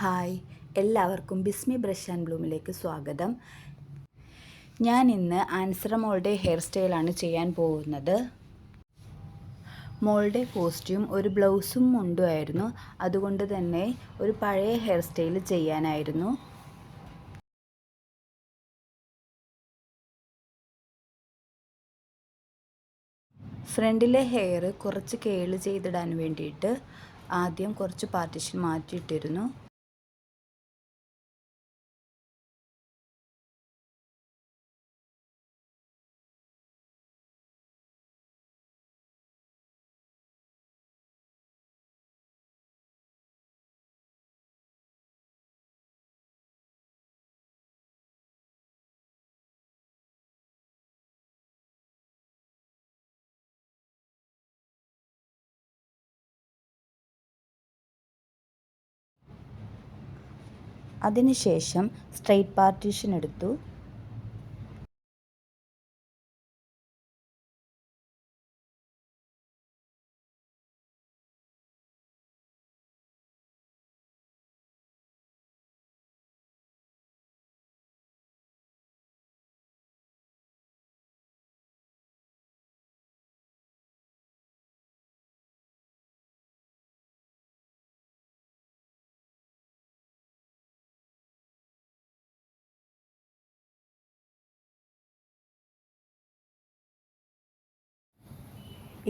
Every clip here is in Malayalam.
ഹായ്. എല്ലാവർക്കും ബിസ്മി ബ്രഷ് ആൻഡ് ബ്ലൂമിലേക്ക് സ്വാഗതം. ഞാൻ ഇന്ന് ആൻസറ മോളുടെ ഹെയർ സ്റ്റൈലാണ് ചെയ്യാൻ പോകുന്നത്. മോളുടെ കോസ്റ്റ്യൂം ഒരു ബ്ലൗസും മുണ്ടുമായിരുന്നു അതുകൊണ്ട് തന്നെ ഒരു പഴയ ഹെയർ സ്റ്റൈൽ ചെയ്യാനായിരുന്നു. ഫ്രണ്ടിലെ ഹെയർ കുറച്ച് കേൾ ചെയ്തിടാൻ വേണ്ടിയിട്ട് ആദ്യം കുറച്ച് പാർട്ടിഷൻ മാറ്റിയിട്ടിരുന്നു. അതിനുശേഷം സ്ട്രെയിറ്റ് പാർട്ടീഷൻ എടുത്തു.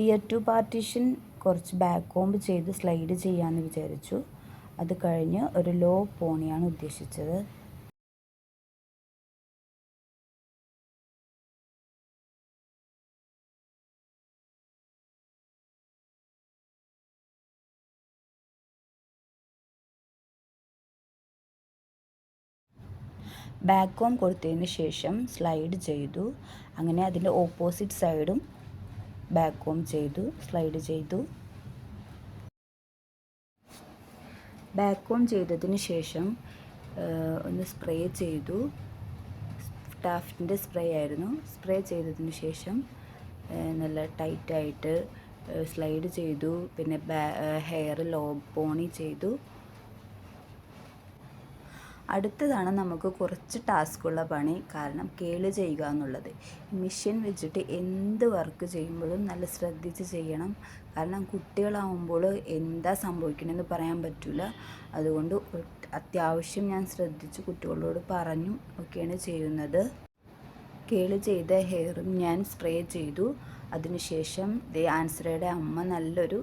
ഇയർ ടു പാർട്ടീഷൻ കുറച്ച് ബാക്ക് കോംബ് ചെയ്ത് സ്ലൈഡ് ചെയ്യാമെന്ന് വിചാരിച്ചു. അത് കഴിഞ്ഞ് ഒരു ലോ പോണിയാണ് ഉദ്ദേശിച്ചത്. ബാക്ക് ഹോം കൊടുത്തതിന് ശേഷം സ്ലൈഡ് ചെയ്തു. അങ്ങനെ അതിന്റെ ഓപ്പോസിറ്റ് സൈഡും ബാക്ക് ഹോം ചെയ്തു സ്ലൈഡ് ചെയ്തു. ബാക്ക് ഹോം ചെയ്തതിന് ശേഷം ഒന്ന് സ്പ്രേ ചെയ്തു. ടാഫ്റ്റിന്റെ സ്പ്രേ ആയിരുന്നു. സ്പ്രേ ചെയ്തതിന് ശേഷം നല്ല ടൈറ്റായിട്ട് സ്ലൈഡ് ചെയ്തു. പിന്നെ ഹെയർ ലോ പോണി ചെയ്തു. അടുത്തതാണ് നമുക്ക് കുറച്ച് ടാസ്ക്കുള്ള പണി കാരണം കേൾ ചെയ്യുക എന്നുള്ളത്. മെഷീൻ വെച്ചിട്ട് എന്ത് വർക്ക് ചെയ്യുമ്പോഴും നല്ല ശ്രദ്ധിച്ച് ചെയ്യണം. കാരണം കുട്ടികളാവുമ്പോൾ എന്താ സംഭവിക്കണമെന്ന് പറയാൻ പറ്റില്ല അതുകൊണ്ട് അത്യാവശ്യം ഞാൻ ശ്രദ്ധിച്ച് കുട്ടികളോട് പറഞ്ഞു ഒക്കെയാണ് ചെയ്യുന്നത്. കേൾ ചെയ്ത ഹെയറും ഞാൻ സ്പ്രേ ചെയ്തു. അതിനുശേഷം ദേ ആൻസറയുടെ അമ്മ നല്ലൊരു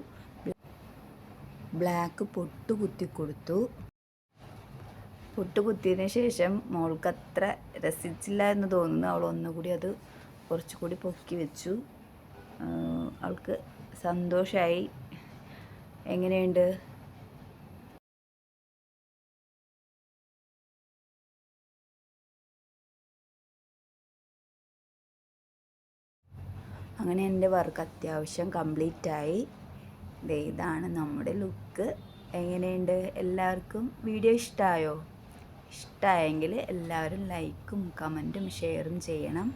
ബ്ലാക്ക് പൊട്ട് കുത്തി കൊടുത്തു. പൊട്ടുകുത്തിയതിന് ശേഷം മോൾക്ക് അത്ര രസിച്ചില്ല എന്ന് തോന്നുന്നു. അവൾ ഒന്നുകൂടി അത് കുറച്ചുകൂടി പൊക്കി വെച്ചു. അവൾക്ക് സന്തോഷമായി എങ്ങനെയുണ്ട്? അങ്ങനെ എന്റെ വർക്ക് അത്യാവശ്യം കംപ്ലീറ്റ് ആയി ഇതാണ് നമ്മുടെ ലുക്ക്. എങ്ങനെയുണ്ട്? എല്ലാവർക്കും വീഡിയോ ഇഷ്ടമായോ ഇഷ്ടമായെങ്കിൽ എല്ലാവരും ലൈക്കും കമന്റും ഷെയറും ചെയ്യണം.